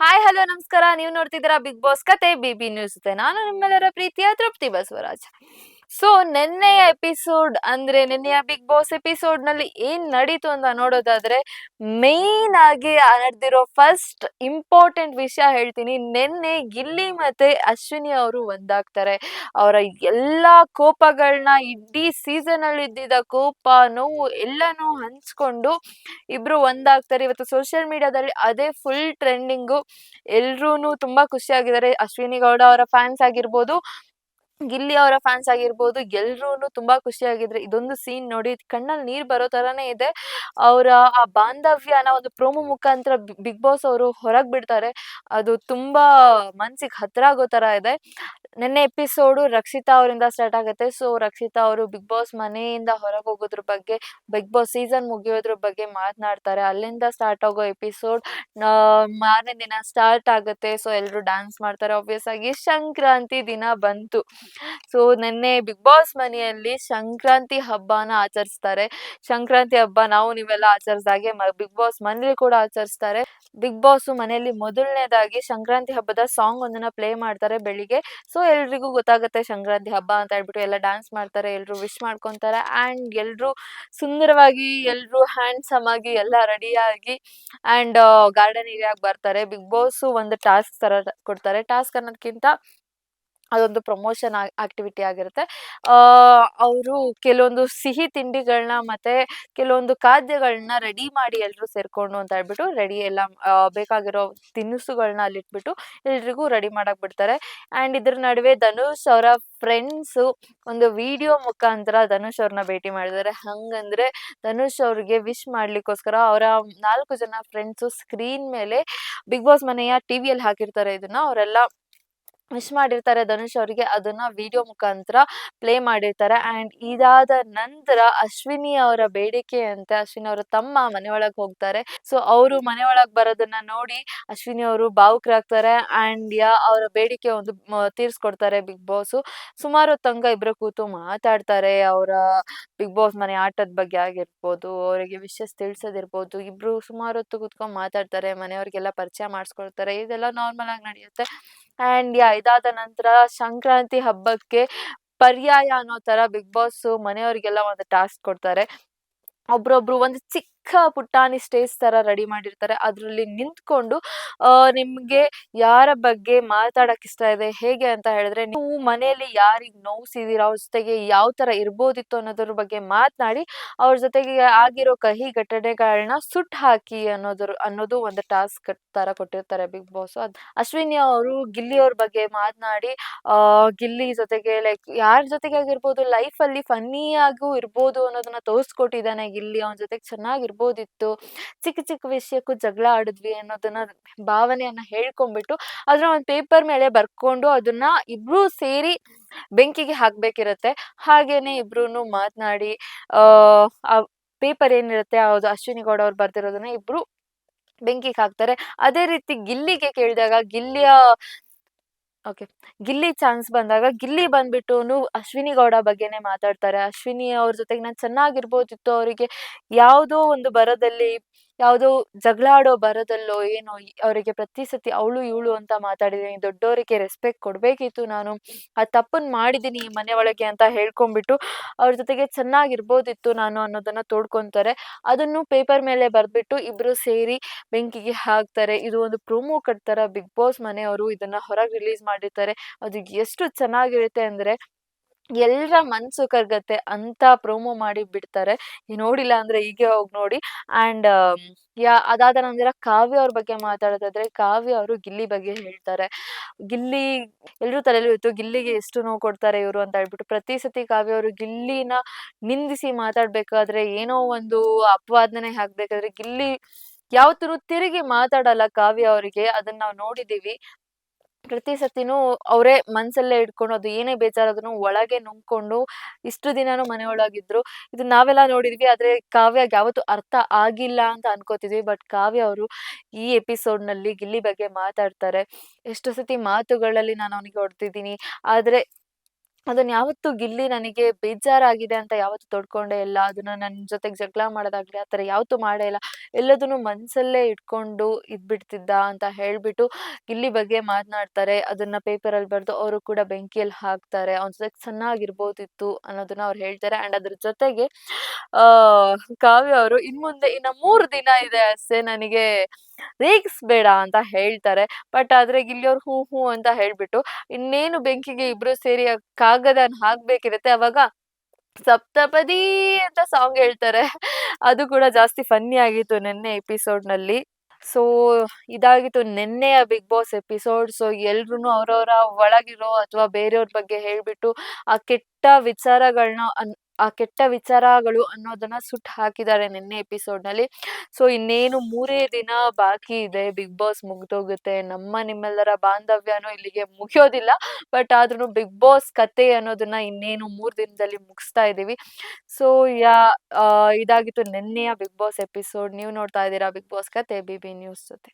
Hi hello ನಮಸ್ಕಾರ. ನೀವು ನೋಡ್ತಿದ್ದೀರಾ ಬಿಗ್ ಬಾಸ್ ಕತೆ ಬಿಬಿ ನ್ಯೂಸ್ ಜೊತೆ. ನಾನು ನಿಮ್ಮೆಲ್ಲರ ಪ್ರೀತಿಯ ತೃಪ್ತಿ ಬಸವರಾಜ್. ಸೊ ನಿನ್ನೆಯ ಎಪಿಸೋಡ್ ಅಂದ್ರೆ ನಿನ್ನೆಯ ಬಿಗ್ ಬಾಸ್ ಎಪಿಸೋಡ್ನಲ್ಲಿ ಏನ್ ನಡೀತು ಅಂತ ನೋಡೋದಾದ್ರೆ ಮೇನ್ ಆಗಿ ನಡೆದಿರೋ ಫಸ್ಟ್ ಇಂಪಾರ್ಟೆಂಟ್ ವಿಷಯ ಹೇಳ್ತೀನಿ. ನಿನ್ನೆ ಗಿಲ್ಲಿ ಮತ್ತೆ ಅಶ್ವಿನಿ ಅವರು ಒಂದಾಗ್ತಾರೆ. ಅವರ ಎಲ್ಲಾ ಕೋಪಗಳನ್ನ ಇಡೀ ಸೀಸನ್ ಅಲ್ಲಿ ಇದ್ದಿದ್ದ ಕೋಪ, ನೋವು ಎಲ್ಲಾನು ಹಂಚ್ಕೊಂಡು ಇಬ್ರು ಒಂದಾಗ್ತಾರೆ. ಇವತ್ತು ಸೋಷಿಯಲ್ ಮೀಡಿಯಾದಲ್ಲಿ ಅದೇ ಫುಲ್ ಟ್ರೆಂಡಿಂಗು ಎಲ್ರೂ ತುಂಬಾ ಖುಷಿಯಾಗಿದ್ದಾರೆ. ಅಶ್ವಿನಿ ಗೌಡ ಅವರ ಫ್ಯಾನ್ಸ್ ಆಗಿರ್ಬೋದು ಗಿಲ್ಲಿ ಅವರ ಫ್ಯಾನ್ಸ್ ಆಗಿರ್ಬೋದು ಎಲ್ರೂ ತುಂಬಾ ಖುಷಿಯಾಗಿದ್ರೆ, ಇದೊಂದು ಸೀನ್ ನೋಡಿ ಕಣ್ಣಲ್ಲಿ ನೀರ್ ಬರೋ ತರಾನೇ ಇದೆ. ಅವರ ಆ ಬಾಂಧವ್ಯನ ಒಂದು ಪ್ರೋಮೋ ಮುಖಾಂತರ ಬಿಗ್ ಬಾಸ್ ಅವರು ಹೊರಗ್ ಬಿಡ್ತಾರೆ. ಅದು ತುಂಬಾ ಮನ್ಸಿಗೆ ಹತ್ರ ಆಗೋ ತರ ಇದೆ. ನಿನ್ನೆ ಎಪಿಸೋಡು ರಕ್ಷಿತಾ ಅವರಿಂದ ಸ್ಟಾರ್ಟ್ ಆಗುತ್ತೆ. ಸೊ ರಕ್ಷಿತಾ ಅವರು ಬಿಗ್ ಬಾಸ್ ಮನೆಯಿಂದ ಹೊರಗೆ ಹೋಗೋದ್ರ ಬಗ್ಗೆ ಬಿಗ್ ಬಾಸ್ ಸೀಸನ್ ಮುಗಿಯೋದ್ರ ಬಗ್ಗೆ ಮಾತನಾಡ್ತಾರೆ. ಅಲ್ಲಿಂದ ಸ್ಟಾರ್ಟ್ ಆಗೋ ಎಪಿಸೋಡ್ ಮಾರನೇ ದಿನ ಸ್ಟಾರ್ಟ್ ಆಗುತ್ತೆ. ಸೊ ಎಲ್ಲರೂ ಡ್ಯಾನ್ಸ್ ಮಾಡ್ತಾರೆ. ಆಬ್ವಿಯಸ್ ಆಗಿ ಸಂಕ್ರಾಂತಿ ದಿನ ಬಂತು. ಸೊ ನಿನ್ನೆ ಬಿಗ್ ಬಾಸ್ ಮನೆಯಲ್ಲಿ ಸಂಕ್ರಾಂತಿ ಹಬ್ಬನ ಆಚರಿಸ್ತಾರೆ. ಸಂಕ್ರಾಂತಿ ಹಬ್ಬ ನಾವು ನೀವೆಲ್ಲ ಆಚರಿಸ್ದಾಗೆ ಬಿಗ್ ಬಾಸ್ ಮನೇಲಿ ಕೂಡ ಆಚರಿಸ್ತಾರೆ. ಬಿಗ್ ಬಾಸ್ ಮನೆಯಲ್ಲಿ ಮೊದಲನೇದಾಗಿ ಸಂಕ್ರಾಂತಿ ಹಬ್ಬದ ಸಾಂಗ್ ಒಂದನ್ನ ಪ್ಲೇ ಮಾಡ್ತಾರೆ ಬೆಳಿಗ್ಗೆ. ಸೊ, ಎಲ್ರಿಗೂ ಗೊತ್ತಾಗುತ್ತೆ ಸಂಕ್ರಾಂತಿ ಹಬ್ಬ ಅಂತ ಹೇಳ್ಬಿಟ್ಟು ಎಲ್ಲ ಡ್ಯಾನ್ಸ್ ಮಾಡ್ತಾರೆ, ಎಲ್ರು ವಿಶ್ ಮಾಡ್ಕೊಂತಾರೆ ಆ್ಯಂಡ್ ಎಲ್ರು ಸುಂದರವಾಗಿ, ಎಲ್ರು ಹ್ಯಾಂಡ್ಸಮ್ ಆಗಿ, ಎಲ್ಲ ರೆಡಿಯಾಗಿ ಆ್ಯಂಡ್ ಗಾರ್ಡನ್ ಏರಿಯಾಗೆ ಬರ್ತಾರೆ? ಬಿಗ್ ಬಾಸ್ ಒಂದು ಟಾಸ್ಕ್ ತರ ಕೊಡ್ತಾರೆ. ಟಾಸ್ಕ್ ಅನ್ನೋದಕ್ಕಿಂತ ಅದೊಂದು ಪ್ರಮೋಷನ್ ಆಕ್ಟಿವಿಟಿ ಆಗಿರುತ್ತೆ. ಅವರು ಕೆಲವೊಂದು ಸಿಹಿ ತಿಂಡಿಗಳನ್ನ ಮತ್ತೆ ಕೆಲವೊಂದು ಖಾದ್ಯಗಳನ್ನ ರೆಡಿ ಮಾಡಿ ಎಲ್ಲರೂ ಸೇರ್ಕೊಂಡು ಅಂತ ಹೇಳ್ಬಿಟ್ಟು, ರೆಡಿ ಎಲ್ಲ ಬೇಕಾಗಿರೋ ತಿನಿಸುಗಳನ್ನ ಅಲ್ಲಿ ಇಟ್ಬಿಟ್ಟು ಎಲ್ರಿಗೂ ರೆಡಿ ಮಾಡಕ್ ಬಿಡ್ತಾರೆ. ಆ್ಯಂಡ್ ಇದ್ರ ನಡುವೆ ಧನುಷ್ ಅವರ ಫ್ರೆಂಡ್ಸು ಒಂದು ವಿಡಿಯೋ ಮುಖಾಂತರ ಧನುಷ್ ಅವ್ರನ್ನ ಭೇಟಿ ಮಾಡಿದ್ದಾರೆ. ಹಂಗಂದ್ರೆ ಧನುಷ್ ಅವ್ರಿಗೆ ವಿಶ್ ಮಾಡ್ಲಿಕ್ಕೋಸ್ಕರ ಅವರ ನಾಲ್ಕು ಜನ ಫ್ರೆಂಡ್ಸು ಸ್ಕ್ರೀನ್ ಮೇಲೆ ಬಿಗ್ ಬಾಸ್ ಮನೆಯ ಟಿವಿಯಲ್ಲಿ ಹಾಕಿರ್ತಾರೆ ಇದನ್ನ. ಅವರೆಲ್ಲ ವಿಶ್ ಮಾಡಿರ್ತಾರೆ ಧನುಷ್ ಅವರಿಗೆ, ಅದನ್ನ ವಿಡಿಯೋ ಮುಖಾಂತರ ಪ್ಲೇ ಮಾಡಿರ್ತಾರೆ. ಅಂಡ್ ಇದಾದ ನಂತರ ಅಶ್ವಿನಿ ಅವರ ಬೇಡಿಕೆ ಅಂತ, ಅಶ್ವಿನಿ ಅವರ ತಮ್ಮ ಮನೆ ಒಳಗೆ ಹೋಗ್ತಾರೆ. ಸೊ, ಅವರು ಮನೆ ಒಳಗೆ ಬರೋದನ್ನ ನೋಡಿ ಅಶ್ವಿನಿ ಅವರು ಭಾವುಕರಾಗ್ತಾರೆ. ಅಂಡ್ ಯಾ, ಅವರ ಬೇಡಿಕೆ ಒಂದು ತೀರ್ಸ್ಕೊಡ್ತಾರೆ ಬಿಗ್ ಬಾಸ್. ಸುಮಾರು ತಂಗ ಇಬ್ರು ಕೂತು ಮಾತಾಡ್ತಾರೆ ಅವರ ಬಿಗ್ ಬಾಸ್ ಮನೆ ಆಟದ ಬಗ್ಗೆ ಆಗಿರ್ಬೋದು, ಅವರಿಗೆ ವಿಶಸ್ ತಿಳಿಸೋದಿರ್ಬೋದು. ಇಬ್ರು ಸುಮಾರು ಹೊತ್ತು ಕೂತ್ಕೊಂಡು ಮಾತಾಡ್ತಾರೆ, ಮನೆಯವ್ರಿಗೆಲ್ಲ ಪರಿಚಯ ಮಾಡಿಸ್ಕೊಳ್ತಾರೆ. ಇದೆಲ್ಲ ನಾರ್ಮಲ್ ಆಗಿ ನಡೆಯುತ್ತೆ. ಆ್ಯಂಡ್ ಯಾ ಇದಾದ ನಂತರ ಸಂಕ್ರಾಂತಿ ಹಬ್ಬಕ್ಕೆ ಪರ್ಯಾಯ ಅನ್ನೋ ಥರ ಬಿಗ್ ಬಾಸ್ ಮನೆಯವರಿಗೆಲ್ಲ ಒಂದು ಟಾಸ್ಕ್ ಕೊಡ್ತಾರೆ. ಒಬ್ರೊಬ್ರು ಒಂದು ಚಿಕ್ಕ ಪುಟ್ಟಾಣಿ ಸ್ಟೇಜ್ ತರ ರೆಡಿ ಮಾಡಿರ್ತಾರೆ. ಅದ್ರಲ್ಲಿ ನಿಂತ್ಕೊಂಡು ನಿಮ್ಗೆ ಯಾರ ಬಗ್ಗೆ ಮಾತಾಡಕ್ ಇಷ್ಟ ಇದೆ, ಹೇಗೆ ಅಂತ ಹೇಳಿದ್ರೆ, ನೀವು ಮನೆಯಲ್ಲಿ ಯಾರಿಗ್ ನೋವ್ಸಿದೀರ, ಅವ್ರ ಜೊತೆಗೆ ಯಾವ ತರ ಇರ್ಬೋದಿತ್ತು ಅನ್ನೋದ್ರ ಬಗ್ಗೆ ಮಾತನಾಡಿ, ಅವ್ರ ಜೊತೆಗೆ ಆಗಿರೋ ಕಹಿ ಘಟನೆಗಳನ್ನ ಸುಟ್ ಹಾಕಿ ಅನ್ನೋದ್ರ, ಅನ್ನೋದು ಒಂದು ಟಾಸ್ಕ್ ತರ ಕೊಟ್ಟಿರ್ತಾರೆ ಬಿಗ್ ಬಾಸ್. ಅದ್ ಅಶ್ವಿನಿ ಅವರು ಗಿಲ್ಲಿ ಅವ್ರ ಬಗ್ಗೆ ಮಾತನಾಡಿ ಗಿಲ್ಲಿ ಜೊತೆಗೆ ಲೈಕ್ ಯಾರ ಜೊತೆಗೆ ಆಗಿರ್ಬೋದು ಲೈಫ್ ಅಲ್ಲಿ ಫನ್ನಿ ಆಗು ಇರ್ಬೋದು ಅನ್ನೋದನ್ನ ತೋರಿಸ್ಕೊಟ್ಟಿದ್ದಾನೆ ಗಿಲ್ಲಿ. ಅವನ ಜೊತೆಗೆ ಚೆನ್ನಾಗಿರ್ಬೋದಿತ್ತು ಚಿಕ್ಕ ಚಿಕ್ಕ ವಿಷಯಕ್ಕೂ ಜಗಳ ಆಡಿದ್ವಿ ಅನ್ನೋದನ್ನ ಭಾವನೆಯನ್ನ ಹೇಳ್ಕೊಂಡ್ಬಿಟ್ಟು ಅದನ್ನ ಒಂದು ಪೇಪರ್ ಮೇಲೆ ಬರ್ಕೊಂಡು ಅದನ್ನ ಇಬ್ರು ಸೇರಿ ಬೆಂಕಿಗೆ ಹಾಕ್ಬೇಕಿರತ್ತೆ. ಹಾಗೇನೆ ಇಬ್ರು ಮಾತನಾಡಿ, ಆ ಪೇಪರ್ ಏನಿರುತ್ತೆ ಅದು ಅಶ್ವಿನಿ ಗೌಡ ಅವ್ರು ಬರ್ದಿರೋದನ್ನ ಇಬ್ರು ಬೆಂಕಿಗೆ ಹಾಕ್ತಾರೆ. ಅದೇ ರೀತಿ ಗಿಲ್ಲಿಗೆ ಕೇಳಿದಾಗ ಗಿಲ್ಲಿಯ ಓಕೆ ಗಿಲ್ಲಿ ಚಾನ್ಸ್ ಬಂದಾಗ ಗಿಲ್ಲಿ ಬಂದ್ಬಿಟ್ಟು ಅಶ್ವಿನಿ ಗೌಡ ಬಗ್ಗೆನೇ ಮಾತಾಡ್ತಾರೆ. ಅಶ್ವಿನಿ ಅವ್ರ ಜೊತೆಗೆ ನಾನು ಚೆನ್ನಾಗಿರ್ಬೋದಿತ್ತು ಅವರಿಗೆ. ಯಾವುದೋ ಒಂದು ಬರದಲ್ಲಿ ಯಾವುದೋ ಜಗಳ ಆಡೋ ಬರದಲ್ಲೋ ಏನೋ ಅವರಿಗೆ ಪ್ರತಿ ಸತಿ ಅವಳು ಇವಳು ಅಂತ ಮಾತಾಡಿದೀನಿ ದೊಡ್ಡವರಿಗೆ ರೆಸ್ಪೆಕ್ಟ್ ಕೊಡಬೇಕಿತ್ತು ನಾನು. ಆ ತಪ್ಪನ್ನು ಮಾಡಿದ್ದೀನಿ ಈ ಮನೆ ಒಳಗೆ ಅಂತ ಹೇಳ್ಕೊಂಡ್ಬಿಟ್ಟು ಅವ್ರ ಜೊತೆಗೆ ಚೆನ್ನಾಗಿರ್ಬೋದಿತ್ತು ನಾನು ಅನ್ನೋದನ್ನ ತೋಡ್ಕೊಂತಾರೆ. ಅದನ್ನು ಪೇಪರ್ ಮೇಲೆ ಬರೆದ್ಬಿಟ್ಟು ಇಬ್ರು ಸೇರಿ ಬೆಂಕಿಗೆ ಹಾಕ್ತಾರೆ. ಇದು ಒಂದು ಪ್ರೋಮೋ ಕಟ್ತಾರ ಬಿಗ್ ಬಾಸ್ ಮನೆಯವರು ಇದನ್ನ ಹೊರಗೆ ರಿಲೀಸ್ ಮಾಡಿರ್ತಾರೆ. ಅದು ಎಷ್ಟು ಚೆನ್ನಾಗಿರುತ್ತೆ ಅಂದ್ರೆ ಎಲ್ಲರ ಮನ್ಸು ಕರ್ಗತ್ತೆ ಅಂತ ಪ್ರೋಮೋ ಮಾಡಿ ಬಿಡ್ತಾರೆ. ನೋಡಿಲ್ಲ ಅಂದ್ರೆ ಹೀಗೆ ಹೋಗಿ ನೋಡಿ. ಅಂಡ್ ಯಾ ಅದಾದ ನಂತರ ಕಾವ್ಯ ಅವ್ರ ಬಗ್ಗೆ ಮಾತಾಡೋದಾದ್ರೆ ಕಾವ್ಯ ಅವರು ಗಿಲ್ಲಿ ಬಗ್ಗೆ ಹೇಳ್ತಾರೆ. ಗಿಲ್ಲಿ ಎಲ್ಲರೂ ತಲೆಯಲ್ಲಿ ಇತ್ತು ಗಿಲ್ಲಿಗೆ ಎಷ್ಟು ನೋವು ಕೊಡ್ತಾರೆ ಇವರು ಅಂತ ಹೇಳ್ಬಿಟ್ಟು ಪ್ರತಿ ಸತಿ ಕಾವ್ಯ ಅವರು ಗಿಲ್ಲಿನ ನಿಂದಿಸಿ ಮಾತಾಡ್ಬೇಕಾದ್ರೆ ಏನೋ ಒಂದು ಅಪವಾದನೆ ಹಾಕ್ಬೇಕಾದ್ರೆ ಗಿಲ್ಲಿ ಯಾವತ್ತೂ ತಿರುಗಿ ಮಾತಾಡಲ್ಲ ಕಾವ್ಯ ಅವರಿಗೆ. ಅದನ್ನ ನಾವು ನೋಡಿದೀವಿ. ಪ್ರತಿ ಸತಿನೂ ಅವರೇ ಮನ್ಸಲ್ಲೇ ಇಟ್ಕೊಂಡು ಅದು ಏನೇ ಬೇಜಾರಾದ್ರೂ ಒಳಗೆ ನುಂಗ್ಕೊಂಡು ಇಷ್ಟು ದಿನಾನು ಮನೆ ಒಳಗಿದ್ರು ಇದು ನಾವೆಲ್ಲ ನೋಡಿದ್ವಿ, ಆದ್ರೆ ಕಾವ್ಯಗೆ ಯಾವತ್ತು ಅರ್ಥ ಆಗಿಲ್ಲ ಅಂತ ಅನ್ಕೋತಿದ್ವಿ. ಬಟ್ ಕಾವ್ಯ ಅವರು ಈ ಎಪಿಸೋಡ್ನಲ್ಲಿ ಗಿಲ್ಲಿ ಬಗ್ಗೆ ಮಾತಾಡ್ತಾರೆ. ಎಷ್ಟು ಸತಿ ಮಾತುಗಳಲ್ಲಿ ನಾನು ಅವನಿಗೆ ಹೊಡ್ತಿದ್ದೀನಿ ಆದ್ರೆ ಅದನ್ನ ಯಾವತ್ತೂ ಗಿಲ್ಲಿ ನನಗೆ ಬೇಜಾರಾಗಿದೆ ಅಂತ ಯಾವತ್ತು ತೊಡ್ಕೊಂಡೇ ಇಲ್ಲ. ಅದನ್ನ ನನ್ ಜೊತೆಗೆ ಜಗಳ ಮಾಡೋದಾಗ್ಲಿ, ಆ ಥರ ಯಾವತ್ತೂ ಮಾಡೇ ಇಲ್ಲ. ಎಲ್ಲದನ್ನು ಮನ್ಸಲ್ಲೇ ಇಟ್ಕೊಂಡು ಇದ್ಬಿಡ್ತಿದ್ದ ಅಂತ ಹೇಳ್ಬಿಟ್ಟು ಗಿಲ್ಲಿ ಬಗ್ಗೆ ಮಾತನಾಡ್ತಾರೆ. ಅದನ್ನ ಪೇಪರಲ್ಲಿ ಬರೆದು ಅವರು ಕೂಡ ಬೆಂಕಿಯಲ್ಲಿ ಹಾಕ್ತಾರೆ. ಅವ್ನ ಜೊತೆ ಚೆನ್ನಾಗಿರ್ಬೋದಿತ್ತು ಅನ್ನೋದನ್ನ ಅವ್ರು ಹೇಳ್ತಾರೆ. ಆ್ಯಂಡ್ ಅದ್ರ ಜೊತೆಗೆ, ಆ, ಕಾವ್ಯ ಅವರು ಇನ್ಮುಂದೆ ಇನ್ನ ಮೂರು ದಿನ ಇದೆ ಅಷ್ಟೇ ನನಗೆ ರೇಗಿಸ್ಬೇಡ ಅಂತ ಹೇಳ್ತಾರೆ. ಬಟ್ ಆದ್ರೆ ಇಲ್ಲಿ ಅವ್ರು ಹೂ ಹೂ ಅಂತ ಹೇಳ್ಬಿಟ್ಟು ಇನ್ನೇನು ಬೆಂಕಿಗೆ ಇಬ್ರು ಸೇರಿ ಕಾಗದ ಹಾಕ್ಬೇಕಿರತ್ತೆ ಅವಾಗ ಸಪ್ತಪದಿ ಅಂತ ಸಾಂಗ್ ಹೇಳ್ತಾರೆ. ಅದು ಕೂಡ ಜಾಸ್ತಿ ಫನ್ನಿ ಆಗಿತ್ತು ನೆನ್ನೆ ಎಪಿಸೋಡ್‌ನಲ್ಲಿ. ಸೊ ಇದಾಗಿತ್ತು ನೆನ್ನೆಯ ಬಿಗ್ ಬಾಸ್ ಎಪಿಸೋಡ್. ಸೊ ಎಲ್ರು ಅವ್ರವ್ರ ಒಳಗಿರೋ ಅಥವಾ ಬೇರೆಯವ್ರ ಬಗ್ಗೆ ಹೇಳ್ಬಿಟ್ಟು ಆ ಕೆಟ್ಟ ವಿಚಾರಗಳನ್ನ ಆ ಕೆಟ್ಟ ವಿಚಾರಗಳು ಅನ್ನೋದನ್ನ ಸುಟ್ಟು ಹಾಕಿದ್ದಾರೆ ನಿನ್ನೆ ಎಪಿಸೋಡ್‌ನಲ್ಲಿ. ಸೊ, ಇನ್ನೇನು ಮೂರೇ ದಿನ ಬಾಕಿ ಇದೆ. ಬಿಗ್ ಬಾಸ್ ಮುಗ್ದೋಗುತ್ತೆ. ನಮ್ಮ ನಿಮ್ಮೆಲ್ಲರ ಬಾಂಧವ್ಯನೂ ಇಲ್ಲಿಗೆ ಮುಗಿಯೋದಿಲ್ಲ. ಬಟ್ ಆದ್ರೂ ಬಿಗ್ ಬಾಸ್ ಕತೆ ಅನ್ನೋದನ್ನ ಇನ್ನೇನು ಮೂರು ದಿನದಲ್ಲಿ ಮುಗಿಸ್ತಾ ಇದೀವಿ. ಸೊ, ಯಾ ಇದಾಗಿತ್ತು ನಿನ್ನೆಯ ಬಿಗ್ ಬಾಸ್ ಎಪಿಸೋಡ್. ನೀವು ನೋಡ್ತಾ ಇದ್ದೀರಾ ಬಿಗ್ ಬಾಸ್ ಕತೆ ಬಿ ನ್ಯೂಸ್ ಜೊತೆ.